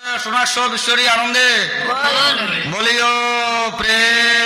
শোনার সব ঈশ্বরী আনন্দে বলিও প্রেম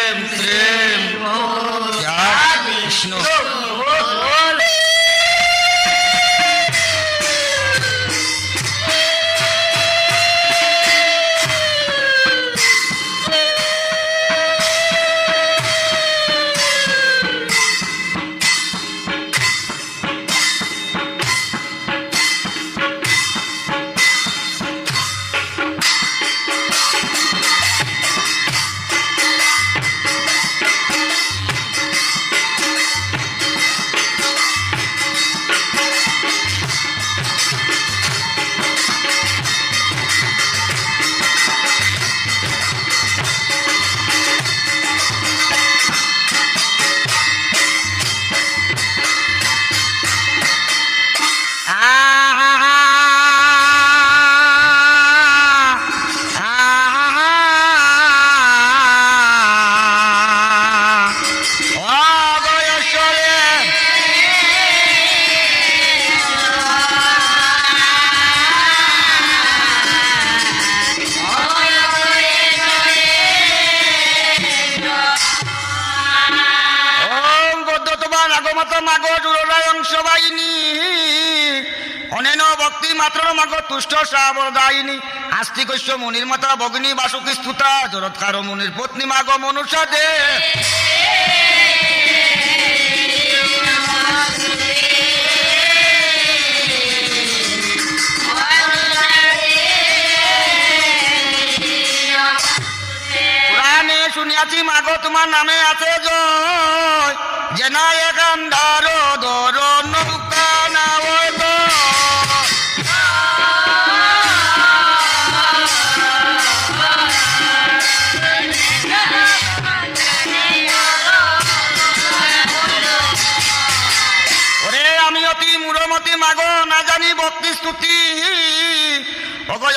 ভক্তি মাত্র মাগ তুষ্ট শ্রাবদায়িনী আস্তিকস্য মুনির মাতা ভগিনী বাসুকি স্তুতা। জরৎকার মুনির পত্নী মাগ মনুষা দে। শুনিয়াছি মাগ, তোমার নামে আছে জয়। জেনা একান্দার দর। নৌকা ভক্তি স্তুতি। অগয়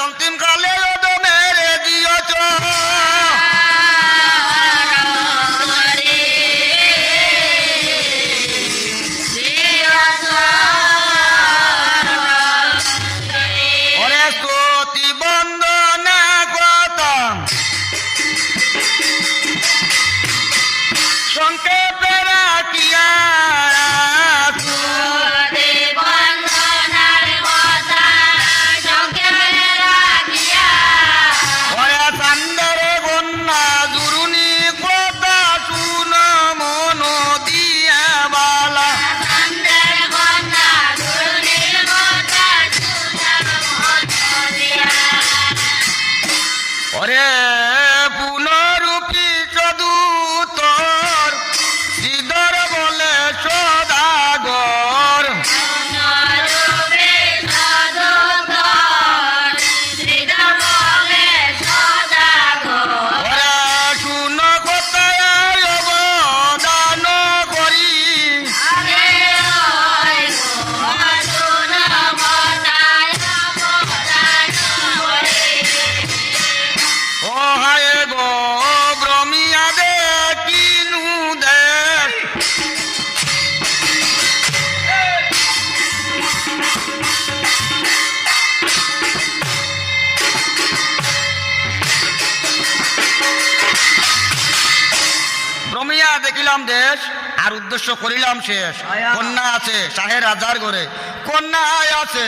Hare ব্রহ্মিয়া দেখিলাম দেশ আর উদ্দেশ্য করিলাম শেষ। কন্যা আছে শাহের রাজার ঘরে। কন্যা আছে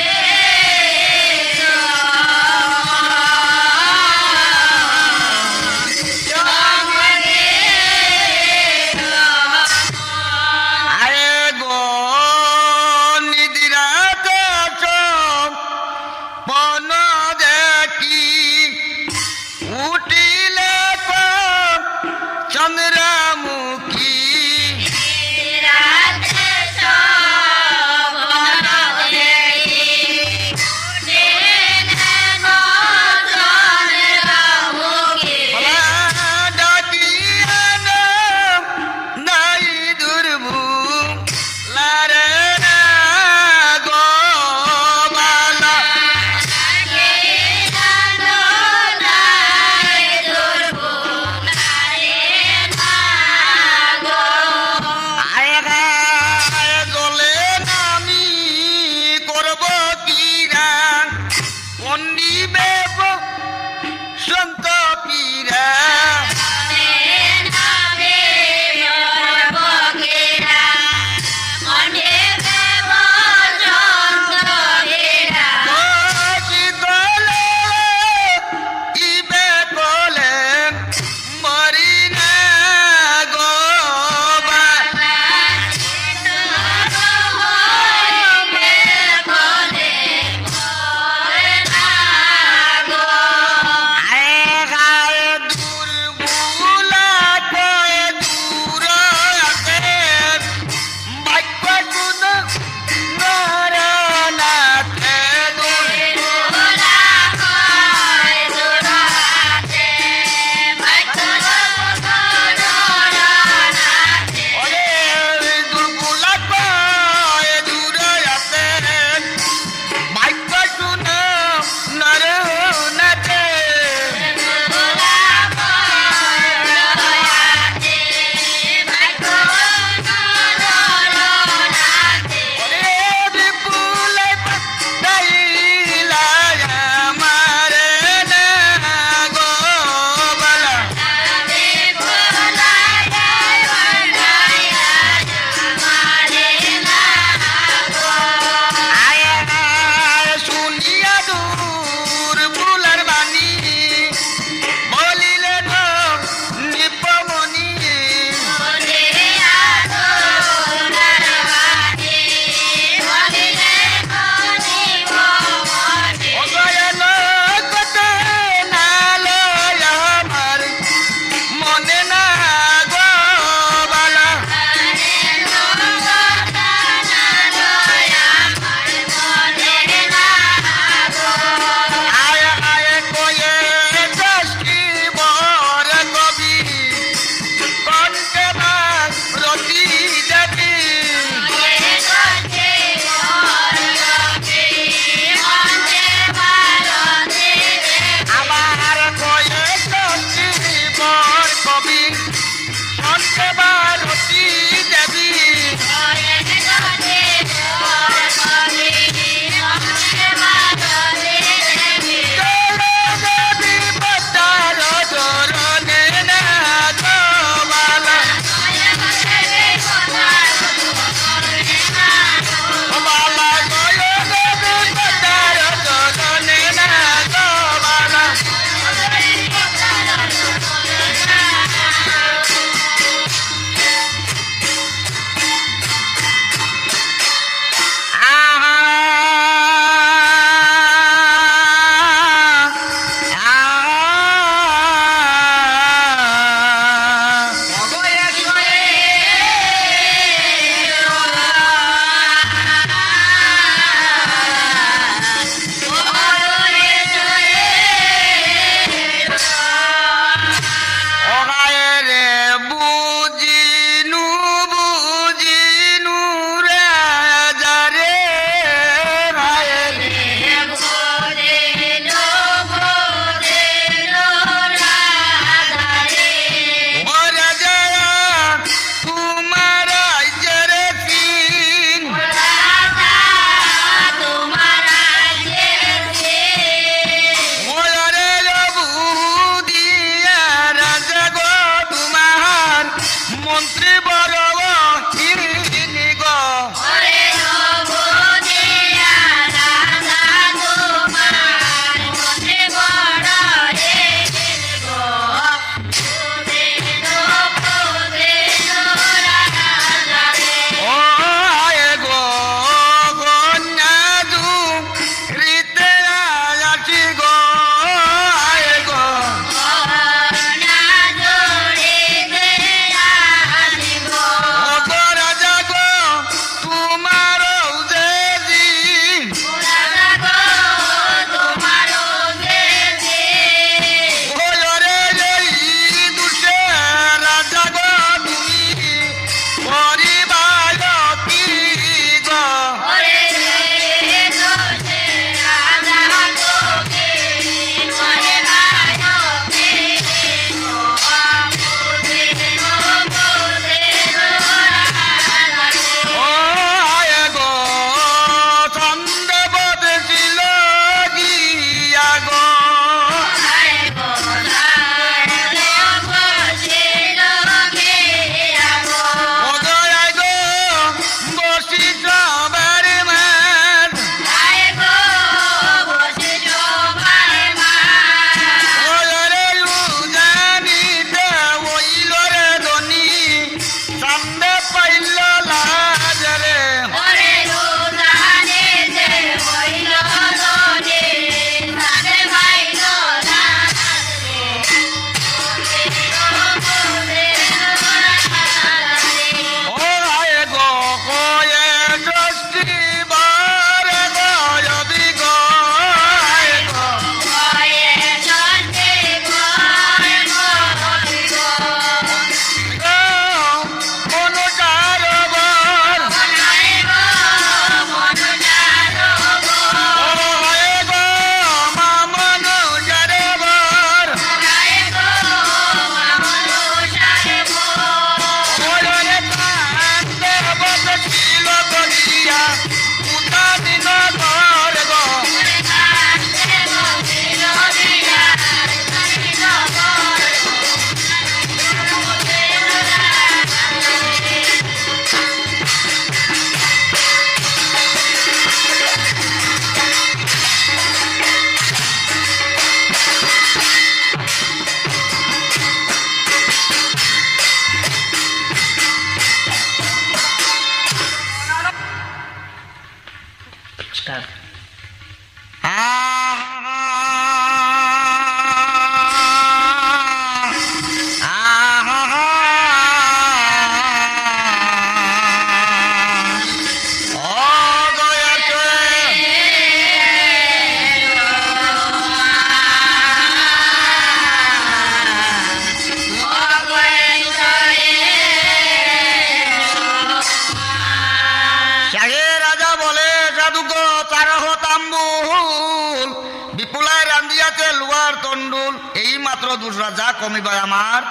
মানুষ রাজা কমি কমিবা আমার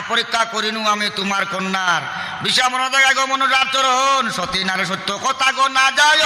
আপরীক্ষা করিনু আমি তোমার কন্যার। বিষামরদা গমন আচরণ সতী নারী সত্য কথা গো না যায়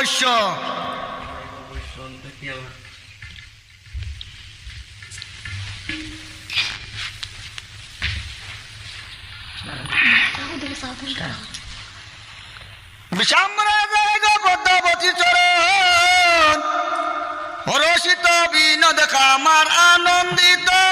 অবশ্য। পদ্মাবতী চরণ। হরষিত বিনোদ আনন্দিত।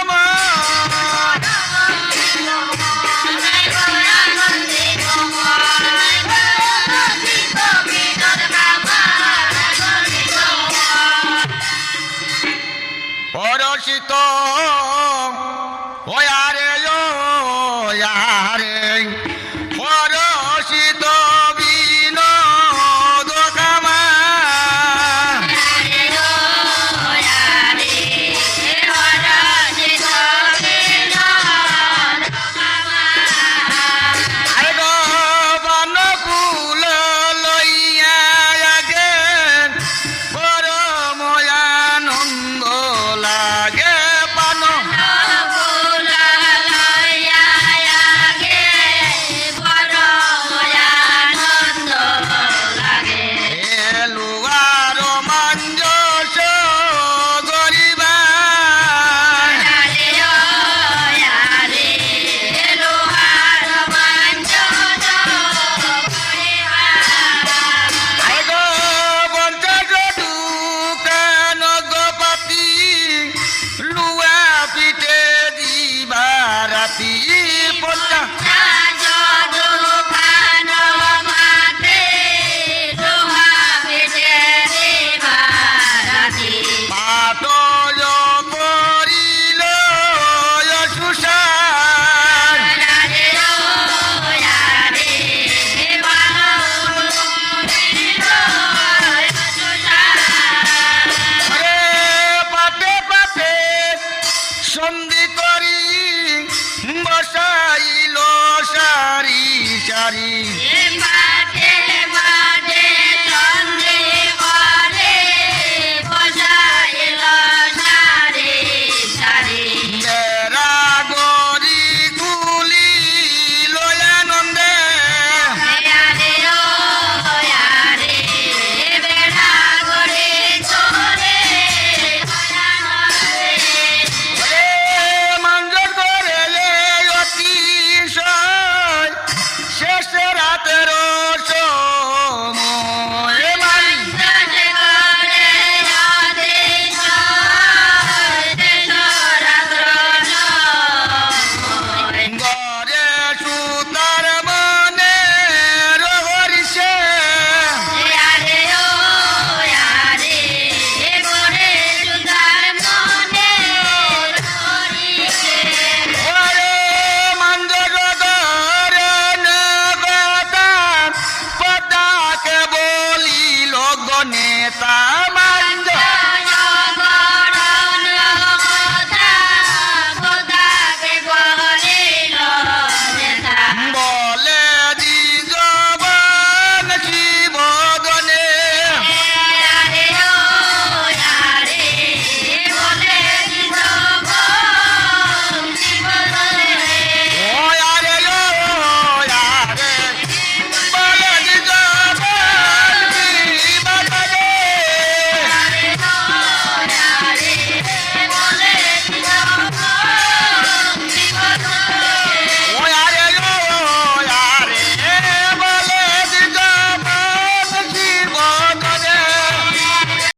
เนตามา